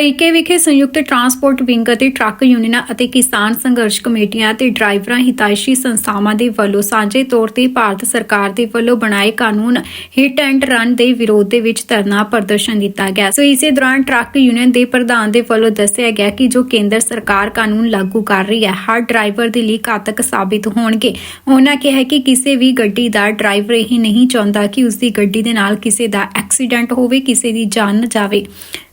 ਹਰੀਕੇ ਵਿਖੇ ਸੰਯੁਕਤ transport wing ਅਤੇ ਟਰੱਕ ਯੂਨੀਅਨਾਂ ਅਤੇ ਕਿਸਾਨ ਸੰਘਰਸ਼ ਕਮੇਟੀਆਂ ਤੇ ਡਰਾਈਵਰਾਂ ਹਿਤੈਸ਼ੀ ਸੰਸਥਾਵਾਂ ਦੇ ਵੱਲੋਂ ਸਾਂਝੇ ਤੌਰ ਤੇ ਭਾਰਤ ਸਰਕਾਰ ਦੇ ਵੱਲੋਂ ਬਣਾਏ ਕਾਨੂੰਨ ਹਿੱਟ ਐਂਡ ਰਨ ਦੇ ਵਿਰੋਧ ਦੇ ਵਿੱਚ ਧਰਨਾ ਪ੍ਰਦਰਸ਼ਨ ਦਿੱਤਾ ਗਿਆ। ਸੋ ਇਸੇ ਦੌਰਾਨ ਟਰੱਕ ਯੂਨੀਅਨ ਦੇ ਪ੍ਰਧਾਨ ਦੇ ਵੱਲੋਂ ਦੱਸਿਆ ਗਿਆ ਕਿ ਜੋ ਕੇਂਦਰ ਸਰਕਾਰ ਕਾਨੂੰਨ ਲਾਗੂ ਕਰ ਰਹੀ ਹੈ, ਹਰ ਡਰਾਈਵਰ ਦੇ ਲਈ ਘਾਤਕ ਸਾਬਿਤ ਹੋਣਗੇ। ਉਹਨਾਂ ਕਿਹਾ ਕਿ ਕਿਸੇ ਵੀ ਗੱਡੀ ਦਾ ਡਰਾਈਵਰ ਇਹ ਨਹੀਂ ਚਾਹੁੰਦਾ ਕਿ ਉਸ ਦੀ ਗੱਡੀ ਦੇ ਨਾਲ ਕਿਸੇ ਦਾ ਐਕਸੀਡੈਂਟ ਹੋਵੇ, ਕਿਸੇ ਦੀ ਜਾਨ ਜਾਵੇ।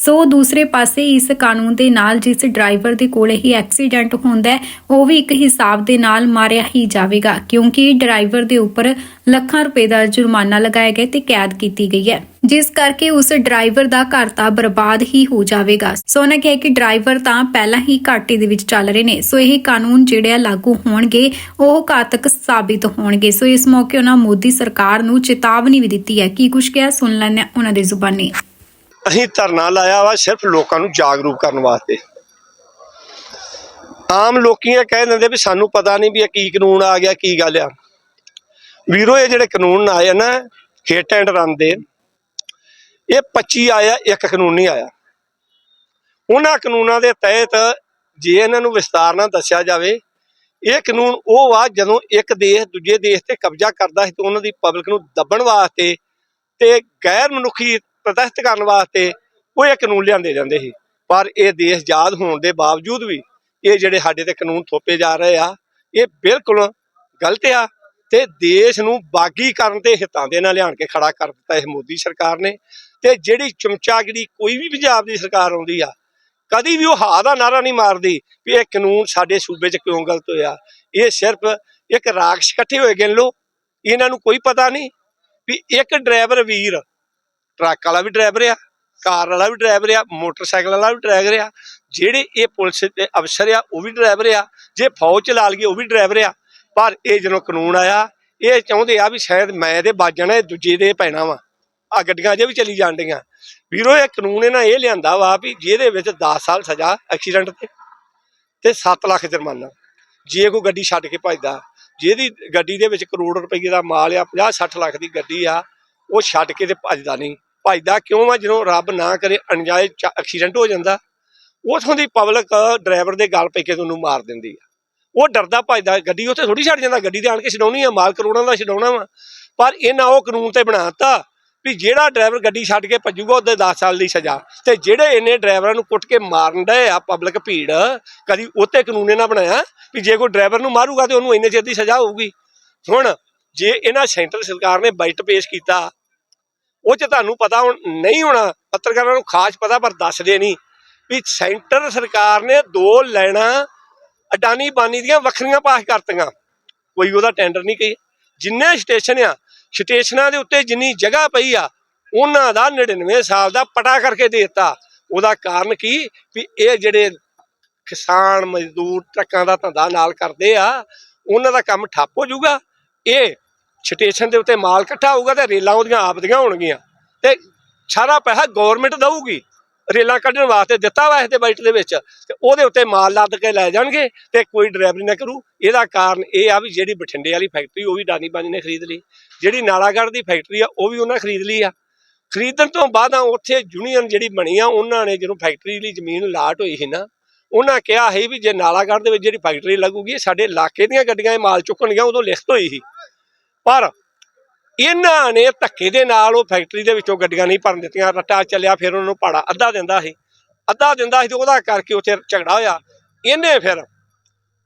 ਸੋ ਦੂਸਰੇ ਪਾਸੇ ਇਸ ਕਾਨੂੰਨ ਦੇ ਨਾਲ ਜਿਸ ਡਰਾਈਵਰ ਦੇ ਕੋਲ ਹੀ ਐਕਸੀਡੈਂਟ ਹੁੰਦਾ ਹੈ, ਉਹ ਵੀ ਇੱਕ ਹਿਸਾਬ ਦੇ ਨਾਲ ਮਾਰਿਆ ਹੀ ਜਾਵੇਗਾ, ਕਿਉਂਕਿ ਡਰਾਈਵਰ ਦੇ ਉੱਪਰ ਲੱਖਾਂ ਰੁਪਏ ਦਾ ਜੁਰਮਾਨਾ ਲਗਾਇਆ ਗਿਆ ਤੇ ਕੈਦ ਕੀਤੀ ਗਈ ਹੈ। ਜਿਸ ਕਰਕੇ ਉਸ ਡਰਾਈਵਰ ਦਾ ਘਰ ਤਾਂ ਬਰਬਾਦ ਹੀ ਹੋ ਜਾਵੇਗਾ। ਸੋ ਉਹਨਾਂ ਕਿਹਾ ਕਿ ਡਰਾਈਵਰ ਤਾਂ ਪਹਿਲਾਂ ਹੀ ਘਾਟੇ ਦੇ ਵਿੱਚ ਚੱਲ ਰਹੇ ਨੇ। ਸੋ ਇਹ ਕਾਨੂੰਨ ਜਿਹੜੇ ਆ ਲਾਗੂ ਹੋਣਗੇ, ਉਹ ਘਾਤਕ ਸਾਬਿਤ ਹੋਣਗੇ। ਸੋ ਇਸ ਮੌਕੇ ਉਹਨਾਂ ਮੋਦੀ ਸਰਕਾਰ ਨੂੰ ਚੇਤਾਵਨੀ ਵੀ ਦਿੱਤੀ ਹੈ। ਕੀ ਕੁਝ ਕਿਹਾ? ਸੁਣ ਲੈਂਦੇ ਉਹਨਾਂ ਦੀ ਜ਼ੁਬਾਨੀ। ਅਸੀਂ ਧਰਨਾ ਲਾਇਆ ਵਾ ਸਿਰਫ ਲੋਕਾਂ ਨੂੰ ਜਾਗਰੂਕ ਕਰਨ ਵਾਸਤੇ। ਆਮ ਲੋਕੀ ਇਹ ਕਹਿ ਦਿੰਦੇ ਵੀ ਸਾਨੂੰ ਪਤਾ ਨਹੀਂ ਵੀ ਇਹ ਕੀ ਕਾਨੂੰਨ ਆ ਗਿਆ, ਕੀ ਗੱਲ ਆ। ਵੀਰੋ, ਇਹ ਜਿਹੜੇ ਕਾਨੂੰਨ ਆਏ ਨਾ ਹਿੱਟ ਐਂਡ ਰਨ ਦੇ, ਇਹ 25 ਆਇਆ, ਇੱਕ ਕਾਨੂੰਨ ਨਹੀਂ ਆਇਆ। ਉਹਨਾਂ ਕਾਨੂੰਨਾਂ ਦੇ ਤਹਿਤ ਜੇ ਇਹਨਾਂ ਨੂੰ ਵਿਸਤਾਰ ਨਾਲ ਦੱਸਿਆ ਜਾਵੇ, ਇਹ ਕਾਨੂੰਨ ਉਹ ਆ ਜਦੋਂ ਇੱਕ ਦੇਸ਼ ਦੂਜੇ ਦੇਸ਼ ਤੇ ਕਬਜ਼ਾ ਕਰਦਾ ਸੀ ਤੇ ਉਹਨਾਂ ਦੀ ਪਬਲਿਕ ਨੂੰ ਦੱਬਣ ਵਾਸਤੇ ਤੇ ਗੈਰ ਮਨੁੱਖੀ ਪ੍ਰੋਟੈਸਟ ਕਰਨ ਵਾਸਤੇ ਉਹ ਇਹ ਕਾਨੂੰਨ ਲਿਆਂਦੇ ਜਾਂਦੇ ਸੀ। ਪਰ ਇਹ ਦੇਸ਼ ਆਜ਼ਾਦ ਹੋਣ ਦੇ ਬਾਵਜੂਦ ਵੀ ਇਹ ਜਿਹੜੇ ਸਾਡੇ ਤੇ ਕਾਨੂੰਨ ਥੋਪੇ ਜਾ ਰਹੇ ਆ, ਇਹ ਬਿਲਕੁਲ ਗਲਤ ਆ ਤੇ ਦੇਸ਼ ਨੂੰ ਬਾਗੀ ਕਰਨ ਤੇ ਹਿੱਤਾਂ ਦੇ ਨਾਲ ਲਿਆਣ ਕੇ ਖੜਾ ਕਰ ਦਿੱਤਾ ਇਹ ਮੋਦੀ ਸਰਕਾਰ ਨੇ। ਤੇ ਜਿਹੜੀ ਚਮਚਾਗਿਰੀ ਕੋਈ ਵੀ ਪੰਜਾਬ ਦੀ ਸਰਕਾਰ ਆਉਂਦੀ ਆ, ਕਦੀ ਵੀ ਉਹ ਹਾ ਦਾ ਨਾਰਾ ਨਹੀਂ ਮਾਰਦੀ ਵੀ ਇਹ ਕਾਨੂੰਨ ਸਾਡੇ ਸੂਬੇ 'ਚ ਕਿਉਂ ਗਲਤ ਹੋਇਆ। ਇਹ ਸਿਰਫ ਇੱਕ ਰਾਖਸ਼ ਇਕੱਠੇ ਹੋਏ ਗਿਣ ਲੋ ਇਹਨਾਂ ਨੂੰ ਕੋਈ ਪਤਾ ਨਹੀਂ ਵੀ ਇੱਕ ਡਰਾਈਵਰ ਵੀਰ ਟਰੱਕ ਵਾਲਾ ਵੀ ਡਰਾਈਵਰ ਆ, ਕਾਰ ਵਾਲਾ ਵੀ ਡਰਾਈਵਰ ਆ, ਮੋਟਰਸਾਈਕਲ ਵਾਲਾ ਵੀ ਡਰਾਈਵਰ ਆ, ਜਿਹੜੇ ਇਹ ਪੁਲਿਸ ਦੇ ਅਫਸਰ ਆ, ਉਹ ਵੀ ਡਰਾਈਵਰ ਆ, ਜੇ ਫੌਜ ਚ ਲਾ ਲਈਏ ਉਹ ਵੀ ਡਰਾਈਵਰ ਆ, ਪਰ ਇਹ ਜਦੋਂ ਕਾਨੂੰਨ ਆਇਆ, ਇਹ ਚਾਹੁੰਦੇ ਆ ਵੀ ਸ਼ਾਇਦ ਮੈਂ ਤੇ ਵੱਜਣਾ ਦੂਜੇ ਦੇ ਪੈਣਾ ਵਾ ਆ ਗੱਡੀਆਂ ਜੇ ਵੀ ਚਲੀ ਜਾਂਦੀਆਂ ਵੀਰੋ, ਇਹ ਕਾਨੂੰਨ ਇਹਨਾਂ ਇਹ ਲਿਆਂਦਾ ਵਾ ਵੀ ਜਿਹਦੇ ਵਿੱਚ 10 ਸਾਲ ਸਜ਼ਾ ਐਕਸੀਡੈਂਟ ਤੇ ਤੇ 7 ਲੱਖ ਜੁਰਮਾਨਾ, ਜੇ ਕੋਈ ਗੱਡੀ ਛੱਡ ਕੇ ਭੱਜਦਾ, ਜਿਹਦੀ ਗੱਡੀ ਦੇ ਵਿੱਚ ਕਰੋੜ ਰੁਪਏ ਦਾ ਮਾਲ ਆ 50 60 ਲੱਖ ਦੀ ਗੱਡੀ ਆ, ਉਹ ਛੱਡ ਕੇ ਤੇ ਭੱਜਦਾ ਨਹੀਂ। ਭੱਜਦਾ ਕਿਉਂ ਆ ਜਦੋਂ ਰੱਬ ਨਾ ਕਰੇ ਅਣਜਾਏ ਐਕਸੀਡੈਂਟ ਹੋ ਜਾਂਦਾ, ਉਥੋਂ ਦੀ ਪਬਲਿਕ ਡਰਾਈਵਰ ਦੇ ਗਲ ਪੈ ਕੇ ਤੁਹਾਨੂੰ ਮਾਰ ਦਿੰਦੀ ਆ। ਉਹ ਡਰਦਾ ਭੱਜਦਾ, ਗੱਡੀ ਉੱਥੇ ਥੋੜੀ ਛੱਡ ਜਾਂਦਾ, ਗੱਡੀ ਤੇ ਆਣ ਕੇ ਛਡਾਉਣੀ ਆ, ਮਾਲ ਕਰੋੜਾਂ ਦਾ ਛਡਾਉਣਾ ਵਾ। ਪਰ ਇਹਨਾਂ ਉਹ ਕਾਨੂੰਨ ਤੇ ਬਣਾਤਾ ਵੀ ਜਿਹੜਾ ਡਰਾਈਵਰ ਗੱਡੀ ਛੱਡ ਕੇ ਭੱਜੂਗਾ, ਉਹਦੇ 10 ਸਾਲ ਦੀ ਸਜ਼ਾ। ਤੇ ਜਿਹੜੇ ਇਹਨੇ ਡਰਾਈਵਰਾਂ ਨੂੰ ਕੁੱਟ ਕੇ ਮਾਰਨ ਡਏ ਆ ਪਬਲਿਕ ਭੀੜ, ਕਦੀ ਉੱਤੇ ਕਾਨੂੰਨ ਇਹਨਾਂ ਬਣਾਇਆ ਵੀ ਜੇ ਕੋਈ ਡਰਾਈਵਰ ਨੂੰ ਮਾਰੂਗਾ ਤੇ ਉਹਨੂੰ ਇੰਨੇ ਚਿਰ ਦੀ ਸਜ਼ਾ ਹੋਊਗੀ। ਹੁਣ ਜੇ ਇਹਨਾਂ ਸੈਂਟਰ ਸਰਕਾਰ ਨੇ ਬਜਟ ਪੇਸ਼ ਕੀਤਾ ਉਹ ਚ ਤੁਹਾਨੂੰ ਪਤਾ ਹੁਣ ਨਹੀਂ ਹੋਣਾ, ਪੱਤਰਕਾਰਾਂ ਨੂੰ ਖਾਸ ਪਤਾ, ਪਰ ਦੱਸਦੇ ਨਹੀਂ ਵੀ ਸੈਂਟਰ ਸਰਕਾਰ ਨੇ ਦੋ ਲੈਣਾ ਅਡਾਨੀ ਬਾਨੀ ਦੀਆਂ ਵੱਖਰੀਆਂ ਪਾਸ ਕਰਤੀਆਂ। ਕੋਈ ਉਹਦਾ ਟੈਂਡਰ ਨਹੀਂ ਕਹੀ। ਜਿੰਨੇ ਸਟੇਸ਼ਨ ਆ ਸਟੇਸ਼ਨਾਂ ਦੇ ਉੱਤੇ ਜਿੰਨੀ ਜਗ੍ਹਾ ਪਈ ਆ, ਉਹਨਾਂ ਦਾ 99 ਸਾਲ ਦਾ ਪਟਾ ਕਰਕੇ ਦੇ ਦਿੱਤਾ। ਉਹਦਾ ਕਾਰਨ ਕੀ? ਵੀ ਇਹ ਜਿਹੜੇ ਕਿਸਾਨ ਮਜ਼ਦੂਰ ਟਰੱਕਾਂ ਦਾ ਧੰਦਾ ਨਾਲ ਕਰਦੇ ਆ, ਉਹਨਾਂ ਦਾ ਕੰਮ ਠੱਪ ਹੋ ਜਾਊਗਾ। ਇਹ ਸਟੇਸ਼ਨ ਦੇ ਉੱਤੇ ਮਾਲ ਇਕੱਠਾ ਹੋਊਗਾ ਤੇ ਰੇਲਾਂ ਉਹਦੀਆਂ ਆਪ ਦੀਆਂ ਹੋਣਗੀਆਂ। ਤੇ ਸਾਰਾ ਪੈਸਾ ਗਵਰਨਮੈਂਟ ਦਊਗੀ। ਰੇਲਾਂ ਕੱਢਣ ਵਾਸਤੇ ਦਿੱਤਾ ਵਾ ਇਸ ਦੇ ਬਜਟ ਦੇ ਵਿੱਚ। ਤੇ ਉਹਦੇ ਉੱਤੇ ਮਾਲ ਲੱਦ ਕੇ ਲੈ ਜਾਣਗੇ ਤੇ ਕੋਈ ਡਰਾਈਵਰੀ ਨਾ ਕਰੂ। ਇਹਦਾ ਕਾਰਨ ਇਹ ਆ ਵੀ ਜਿਹੜੀ ਬਠਿੰਡੇ ਵਾਲੀ ਫੈਕਟਰੀ ਉਹ ਵੀ ਦਾਨੀ ਬਾਨੀ ਨੇ ਖਰੀਦ ਲਈ। ਜਿਹੜੀ ਨਾਲਾਗੜ੍ਹ ਦੀ ਫੈਕਟਰੀ ਆ, ਉਹ ਵੀ ਉਹਨਾਂ ਖਰੀਦ ਲਈ ਆ। ਖਰੀਦਣ ਤੋਂ ਬਾਅਦ ਉੱਥੇ ਯੂਨੀਅਨ ਜਿਹੜੀ ਬਣੀ ਆ, ਉਹਨਾਂ ਨੇ ਜਦੋਂ ਫੈਕਟਰੀ ਲਈ ਜ਼ਮੀਨ ਲਾਟ ਹੋਈ ਸੀ ਨਾ, ਉਹਨਾਂ ਕਿਹਾ ਸੀ ਵੀ ਜੇ ਨਾਲਾਗੜ੍ਹ ਦੇ ਵਿੱਚ ਜਿਹੜੀ ਫੈਕਟਰੀ ਲੱਗੂਗੀ, ਸਾਡੇ ਇਲਾਕੇ ਦੀਆਂ ਗੱਡੀਆਂ ਇਹ ਮਾਲ ਚੁੱਕਣਗੀਆਂ, ਉਦੋਂ ਲਿਖਤ ਹੋਈ ਸੀ। ਪਰ ਇਹਨਾਂ ਨੇ ਧੱਕੇ ਦੇ ਨਾਲ ਉਹ ਫੈਕਟਰੀ ਦੇ ਵਿੱਚੋਂ ਗੱਡੀਆਂ ਨਹੀਂ ਭਰਨ ਦਿੱਤੀਆਂ, ਰੱਟਾ ਚੱਲਿਆ, ਫਿਰ ਉਹਨਾਂ ਨੂੰ ਭਾੜਾ ਅੱਧਾ ਦਿੰਦਾ ਸੀ। ਅੱਧਾ ਦਿੰਦਾ ਸੀ ਤੇ ਉਹਦਾ ਕਰਕੇ ਉੱਥੇ ਝਗੜਾ ਹੋਇਆ। ਇਹਨੇ ਫਿਰ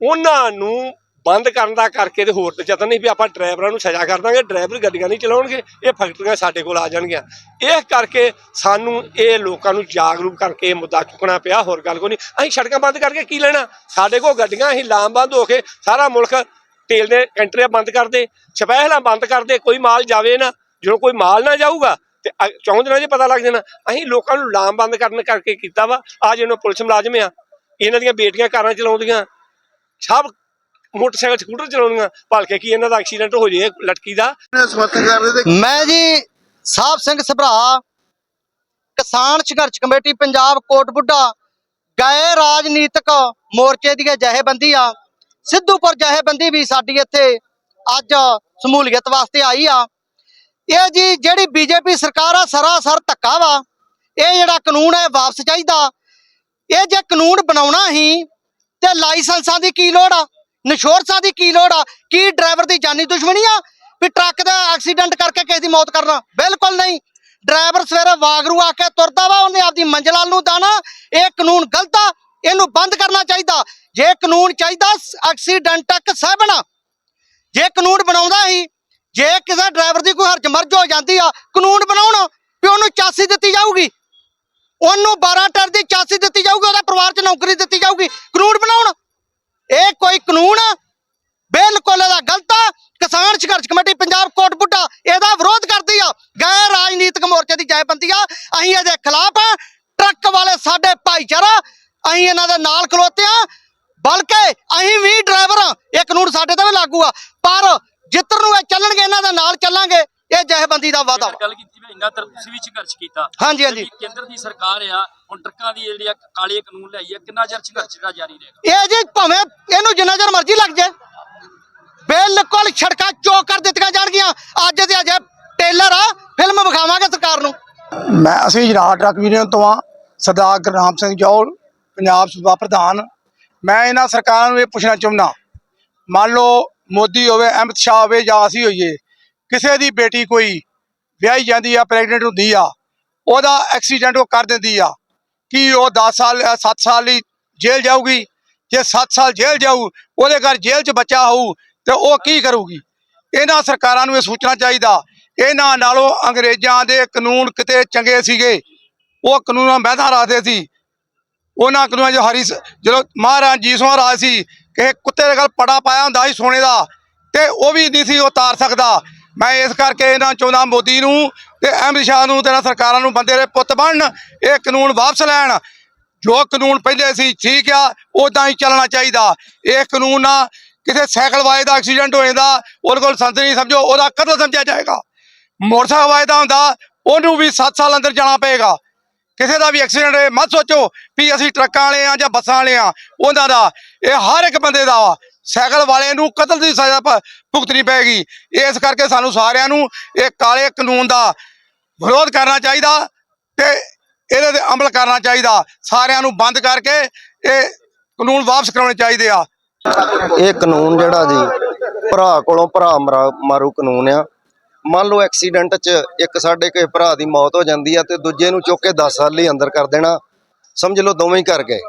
ਉਹਨਾਂ ਨੂੰ ਬੰਦ ਕਰਨ ਦਾ ਕਰਕੇ ਤੇ ਹੋਰ ਤੇ ਯਤਨ ਨਹੀਂ ਵੀ ਆਪਾਂ ਡਰਾਈਵਰਾਂ ਨੂੰ ਸਜ਼ਾ ਕਰ ਦਾਂਗੇ, ਡਰਾਈਵਰ ਗੱਡੀਆਂ ਨਹੀਂ ਚਲਾਉਣਗੇ, ਇਹ ਫੈਕਟਰੀਆਂ ਸਾਡੇ ਕੋਲ ਆ ਜਾਣਗੀਆਂ। ਇਸ ਕਰਕੇ ਸਾਨੂੰ ਇਹ ਲੋਕਾਂ ਨੂੰ ਜਾਗਰੂਕ ਕਰਕੇ ਇਹ ਮੁੱਦਾ ਚੁੱਕਣਾ ਪਿਆ, ਹੋਰ ਗੱਲ ਕੋਈ ਨਹੀਂ। ਅਸੀਂ ਸੜਕਾਂ ਬੰਦ ਕਰਕੇ ਕੀ ਲੈਣਾ? ਸਾਡੇ ਕੋਲ ਗੱਡੀਆਂ, ਅਸੀਂ ਲਾਮਬੰਦ ਹੋ ਕੇ ਸਾਰਾ ਮੁਲਕ ਤੇਲ ਦੇ ਕੰਟਰੀਆਂ ਬੰਦ ਕਰਦੇ ਸਪੈਸ਼ਲਾਂ ਬੰਦ ਕਰਦੇ ਕੋਈ ਮਾਲ ਜਾਵੇ ਨਾ ਜਦੋਂ ਕੋਈ ਮਾਲ ਨਾ ਜਾਊਗਾ ਤੇ ਅ- ਚੌਂ ਦਿਨਾਂ 'ਚ ਪਤਾ ਲੱਗ ਜਾਣਾ ਅਸੀਂ ਲੋਕਾਂ ਨੂੰ ਲਾਮਬੰਦ ਕਰਨ ਕਰਕੇ ਕੀਤਾ ਵਾ ਆ ਜਿਹਨੂੰ ਪੁਲਿਸ ਮੁਲਾਜ਼ਮ ਆ ਇਹਨਾਂ ਦੀਆਂ ਬੇਟੀਆਂ ਕਾਰਾਂ ਚਲਾਉਂਦੀਆਂ ਸਭ ਮੋਟਰਸਾਈਕਲ ਸਕੂਟਰ ਚਲਾਉਂਦੀਆਂ ਭਲਕੇ ਕੀ ਇਹਨਾਂ ਦਾ ਐਕਸੀਡੈਂਟ ਹੋ ਜੇ ਲਟਕੀ ਦਾ। ਮੈਂ ਜੀ ਸਾਹਿਬ ਸਿੰਘ ਸਭਰਾ ਕਿਸਾਨ ਸੰਘਰਸ਼ ਕਮੇਟੀ ਪੰਜਾਬ ਕੋਟ ਬੁੱਢਾ ਗਏ ਰਾਜਨੀਤਿਕ ਮੋਰਚੇ ਦੀਆਂ ਜਥੇਬੰਦੀ ਆ ਸਿੱਧੂਪੁਰ ਜਥੇਬੰਦੀ ਵੀ ਸਾਡੀ ਇੱਥੇ ਅੱਜ ਸਮੂਲੀਅਤ ਵਾਸਤੇ ਆਈ ਆ। ਇਹ ਜੀ ਜਿਹੜੀ ਬੀਜੇਪੀ ਸਰਕਾਰ ਆ, ਸਰਾਸਰ ਧੱਕਾ ਵਾ। ਇਹ ਜਿਹੜਾ ਕਾਨੂੰਨ ਹੈ, ਵਾਪਸ ਚਾਹੀਦਾ। ਇਹ ਜੇ ਕਾਨੂੰਨ ਬਣਾਉਣਾ ਹੀ, ਤੇ ਲਾਇਸੈਂਸਾਂ ਦੀ ਕੀ ਲੋੜ ਆ? ਇੰਸ਼ੋਰੈਂਸਾਂ ਦੀ ਕੀ ਲੋੜ ਆ? ਕੀ ਡਰਾਈਵਰ ਦੀ ਜਾਨੀ ਦੁਸ਼ਮਣੀ ਆ? ਵੀ ਟਰੱਕ ਦਾ ਐਕਸੀਡੈਂਟ ਕਰਕੇ ਕਿਸੇ ਦੀ ਮੌਤ ਕਰਨਾ? ਬਿਲਕੁਲ ਨਹੀਂ। ਡਰਾਈਵਰ ਸਵੇਰੇ ਵਾਗਰੂ ਆ ਕੇ ਤੁਰਦਾ ਵਾ, ਉਹਨੇ ਆਪਦੀ ਮੰਜ਼ਿਲ ਨੂੰ ਦਾਣਾ। ਇਹ ਕਾਨੂੰਨ ਗਲਤ ਆ। ਇਹਨੂੰ ਬੰਦ ਕਰਨਾ ਚਾਹੀਦਾ। ਜੇ ਕਾਨੂੰਨ ਚਾਹੀਦਾ ਐਕਸੀਡੈਂਟ ਤੱਕ ਸਹਿਬਣਾ ਜੇ ਕਾਨੂੰਨ ਬਣਾਉਂਦਾ ਹੀ ਜੇ ਕਿਸੇ ਡਰਾਈਵਰ ਦੀ ਕੋਈ ਹਰਜ ਮਰਜ ਹੋ ਜਾਂਦੀ ਆ, ਕਾਨੂੰਨ ਬਣਾਉਣ, ਵੀ ਉਹਨੂੰ ਚਾਸੀ ਦਿੱਤੀ ਜਾਊਗੀ। ਉਹਨੂੰ 12 ਟਰ ਦੀ ਚਾਸੀ ਦਿੱਤੀ ਜਾਊਗੀ, ਉਹਦਾ ਪਰਿਵਾਰ 'ਚ ਨੌਕਰੀ ਦਿੱਤੀ ਜਾਊਗੀ। ਕਾਨੂੰਨ ਬਣਾਉਣ। ਇਹ ਕੋਈ ਕਾਨੂੰਨ ਬਿਲਕੁਲ ਇਹਦਾ ਗਲਤ ਆ। ਕਿਸਾਨ ਸੰਘਰਸ਼ ਕਮੇਟੀ ਪੰਜਾਬ ਕੋਟ ਬੁੱਢਾ ਇਹਦਾ ਵਿਰੋਧ ਕਰਦੀ ਆ। ਗੈਰ ਰਾਜਨੀਤਿਕ ਮੋਰਚੇ ਦੀ ਜਥੇਬੰਦੀ ਆ। ਅਸੀਂ ਇਹਦੇ ਖਿਲਾਫ ਆ। ਟਰੱਕ ਵਾਲੇ ਸਾਡੇ ਭਾਈਚਾਰਾ, ਅਸੀਂ ਇਹਨਾਂ ਦੇ ਨਾਲ ਖਲੋਤੇ ਆ। ਬਲਕਿ ਅਸੀਂ ਵੀ ਡਰਾਈਵਰ ਆ ਇਹ ਕਾਨੂੰਨ ਸਾਡੇ ਤੇ ਵੀ ਲਾਗੂ ਆ। ਪਰ ਜਿੱਤਰ ਨੂੰ ਇਹ ਚੱਲਣਗੇ ਇਹਨਾਂ ਦੇ ਨਾਲ ਚੱਲਾਂਗੇ ਇਹ ਜਥੇਬੰਦੀ ਦਾ ਵਾਅਦਾ ਵਾ। ਗੱਲ ਕੀਤੀ ਵੀ ਇੰਨਾ ਤਰ ਤੁਸੀਂ ਵੀ ਸੰਘਰਸ਼ ਕੀਤਾ। ਹਾਂਜੀ ਹਾਂਜੀ। ਜਿਹੜੀ ਕੇਂਦਰ ਦੀ ਸਰਕਾਰ ਆ ਹੁਣ ਟਰੱਕਾਂ ਦੀ ਜਿਹੜੀ ਆ ਕਾਲੇ ਕਾਨੂੰਨ ਲਿਆਈ ਆ ਕਿੰਨਾ ਚਿਰ ਸੰਘਰਸ਼ ਦਾ ਜਾਰੀ ਰਹੇਗਾ? ਇਹ ਜੀ ਭਾਵੇਂ ਇਹਨੂੰ ਜਿੰਨਾ ਚਿਰ ਮਰਜ਼ੀ ਲੱਗ ਜਾਏ ਬਿਲਕੁਲ ਛੜਕਾਂ ਚੋਕ ਕਰ ਦਿੱਤੀਆਂ ਜਾਣਗੀਆਂ। ਅੱਜ ਦੇ ਅਜੇ ਟੇਲਰ ਆ ਫਿਲਮ ਵਿਖਾਵਾਂਗੇ ਸਰਕਾਰ ਨੂੰ। ਮੈਂ ਅਸੀਂ ਜਨਾਬ ਟਰੱਕ ਯੂਨੀਅਨ ਤੋਂ ਆ ਸਰਦਾਰ ਗੁਰਨਾਮ ਸਿੰਘ ਜੌਲ ਪੰਜਾਬ ਸੂਬਾ ਪ੍ਰਧਾਨ। ਮੈਂ ਇਹਨਾਂ ਸਰਕਾਰਾਂ ਨੂੰ ਇਹ ਪੁੱਛਣਾ ਚਾਹੁੰਦਾ, ਮੰਨ ਲਓ ਮੋਦੀ ਹੋਵੇ, ਅਮਿਤ ਸ਼ਾਹ ਹੋਵੇ ਜਾਂ ਅਸੀਂ ਹੋਈਏ, ਕਿਸੇ ਦੀ ਬੇਟੀ ਕੋਈ ਵਿਆਹੀ ਜਾਂਦੀ ਆ ਪ੍ਰੈਗਨੈਂਟ ਹੁੰਦੀ ਆ, ਉਹਦਾ ਐਕਸੀਡੈਂਟ ਉਹ ਕਰ ਦਿੰਦੀ ਆ, ਕੀ ਉਹ 10 ਸਾਲ 7 ਸਾਲ ਲਈ ਜੇਲ੍ਹ ਜਾਊਗੀ? ਜੇ 7 ਸਾਲ ਜੇਲ੍ਹ ਜਾਊ, ਉਹਦੇ ਘਰ ਜੇਲ੍ਹ 'ਚ ਬੱਚਾ ਹੋਊ, ਤੇ ਉਹ ਕੀ ਕਰੂਗੀ? ਇਹਨਾਂ ਸਰਕਾਰਾਂ ਨੂੰ ਇਹ ਸੋਚਣਾ ਚਾਹੀਦਾ। ਇਹਨਾਂ ਨਾਲੋਂ ਅੰਗਰੇਜ਼ਾਂ ਦੇ ਕਾਨੂੰਨ ਕਿਤੇ ਚੰਗੇ ਸੀਗੇ, ਉਹ ਕਾਨੂੰਨਾਂ ਮਹਿਦਾ ਰੱਖਦੇ ਸੀ। ਉਹਨਾਂ ਕਾਨੂੰਨਾਂ ਜੋ ਹਰੀ ਸ- ਜਦੋਂ ਮਹਾਰਾਜ ਜੀਸੋਂ ਰਾਜ ਸੀ ਕਿ ਕੁੱਤੇ ਦੇ ਗਲ ਪੜਾ ਪਾਇਆ ਹੁੰਦਾ ਸੀ ਸੋਨੇ ਦਾ, ਤੇ ਉਹ ਵੀ ਨਹੀਂ ਸੀ ਉਤਾਰ ਸਕਦਾ। ਮੈਂ ਇਸ ਕਰਕੇ ਇਹਨਾਂ ਚਾਹੁੰਦਾ ਮੋਦੀ ਨੂੰ ਤੇ ਅਮਿਤ ਸ਼ਾਹ ਨੂੰ ਤੇ ਸਰਕਾਰਾਂ ਨੂੰ ਬੰਦੇ ਦੇ ਪੁੱਤ ਬਣਨ, ਇਹ ਕਾਨੂੰਨ ਵਾਪਸ ਲੈਣ। ਜੋ ਕਾਨੂੰਨ ਪਹਿਲੇ ਸੀ, ਠੀਕ ਆ ਉਦਾਂ ਹੀ ਚੱਲਣਾ ਚਾਹੀਦਾ। ਇਹ ਕਾਨੂੰਨ ਨਾ ਕਿਸੇ ਸਾਈਕਲ ਵਾਲੇ ਦਾ ਐਕਸੀਡੈਂਟ ਹੋ ਜਾਂਦਾ, ਉਹਦੇ ਕੋਲ ਸੰਤ ਨਹੀਂ ਸਮਝੋ, ਉਹਦਾ ਕਤਲ ਸਮਝਿਆ ਜਾਏਗਾ। ਮੋਟਰਸਾਈਕਲ ਵਾਲੇ ਦਾ ਹੁੰਦਾ, ਉਹਨੂੰ ਵੀ 7 ਸਾਲ ਅੰਦਰ ਜਾਣਾ ਪਏਗਾ। ਕਿਸੇ ਦਾ ਵੀ ਐਕਸੀਡੈਂਟ ਹੋਏ, ਮਤ ਸੋਚੋ ਵੀ ਅਸੀਂ ਟਰੱਕਾਂ ਵਾਲੇ ਆ ਜਾਂ ਬੱਸਾਂ ਵਾਲੇ ਆ ਉਹਨਾਂ ਦਾ, ਇਹ ਹਰ ਇੱਕ ਬੰਦੇ ਦਾ ਵਾ ਸਾਈਕਲ ਵਾਲੇ ਨੂੰ ਕਤਲ ਦੀ ਸਜ਼ਾ ਭੁਗਤਣੀ ਪਏਗੀ। ਇਸ ਕਰਕੇ ਸਾਨੂੰ ਸਾਰਿਆਂ ਨੂੰ ਇਹ ਕਾਲੇ ਕਾਨੂੰਨ ਦਾ ਵਿਰੋਧ ਕਰਨਾ ਚਾਹੀਦਾ ਤੇ ਇਹਦੇ ਤੇ ਅਮਲ ਕਰਨਾ ਚਾਹੀਦਾ। ਸਾਰਿਆਂ ਨੂੰ ਬੰਦ ਕਰਕੇ ਇਹ ਕਾਨੂੰਨ ਵਾਪਸ ਕਰਾਉਣੇ ਚਾਹੀਦੇ ਆ। ਇਹ ਕਾਨੂੰਨ ਜਿਹੜਾ ਜੀ, ਭਰਾ ਕੋਲੋਂ ਭਰਾ ਮਰਾ- ਮਾਰੂ ਕਾਨੂੰਨ ਆ। ਮੰਨ ਲਓ ਐਕਸੀਡੈਂਟ 'ਚ ਇੱਕ ਸਾਡੇ ਕਿਸੇ ਭਰਾ ਦੀ ਮੌਤ ਹੋ ਜਾਂਦੀ ਆ ਤੇ ਦੂਜੇ ਨੂੰ ਚੁੱਕ ਕੇ 10 ਸਾਲ ਲਈ ਅੰਦਰ ਕਰ ਦੇਣਾ, ਸਮਝ ਲਓ ਦੋਵੇਂ ਹੀ ਕਰ ਗਏ।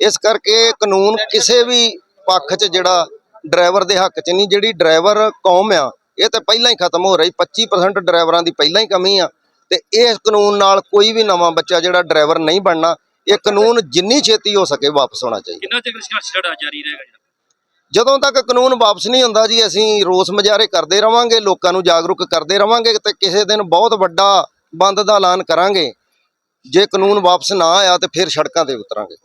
ਇਸ ਕਰਕੇ ਕਾਨੂੰਨ ਕਿਸੇ ਵੀ ਪੱਖ 'ਚ ਜਿਹੜਾ ਡਰਾਈਵਰ ਦੇ ਹੱਕ 'ਚ ਨਹੀਂ, ਜਿਹੜੀ ਡਰਾਈਵਰ ਕੌਮ ਆ, ਇਹ ਤਾਂ ਪਹਿਲਾਂ ਹੀ ਖਤਮ ਹੋ ਰਹੀ 25% ਡਰਾਈਵਰਾਂ ਦੀ ਪਹਿਲਾਂ ਹੀ ਕਮੀ ਆ। ਤੇ ਇਸ ਕਾਨੂੰਨ ਨਾਲ ਕੋਈ ਵੀ ਨਵਾਂ ਬੱਚਾ ਜਿਹੜਾ ਡਰਾਈਵਰ ਨਹੀਂ ਬਣਨਾ, ਇਹ ਕਾਨੂੰਨ ਜਿੰਨੀ ਛੇਤੀ ਹੋ ਸਕੇ ਵਾਪਸ ਹੋਣਾ ਚਾਹੀਦਾ। ਕਿੰਨਾ ਚਿਰ ਸੰਘਰਸ਼ ਜਾਰੀ ਰਹੇਗਾ ਜਦੋਂ ਤੱਕ ਕਾਨੂੰਨ ਵਾਪਸ ਨਹੀਂ ਹੁੰਦਾ ਜੀ, ਅਸੀਂ ਰੋਸ ਮੁਜ਼ਾਹਰੇ ਕਰਦੇ ਰਵਾਂਗੇ, ਲੋਕਾਂ ਨੂੰ ਜਾਗਰੂਕ ਕਰਦੇ ਰਵਾਂਗੇ ਤੇ ਕਿਸੇ ਦਿਨ ਬਹੁਤ ਵੱਡਾ ਬੰਦ ਦਾ ਐਲਾਨ ਕਰਾਂਗੇ। ਜੇ ਕਾਨੂੰਨ ਵਾਪਸ ਨਾ ਆਇਆ ਤੇ ਫਿਰ ਸੜਕਾਂ ਤੇ ਉਤਰਾਂਗੇ।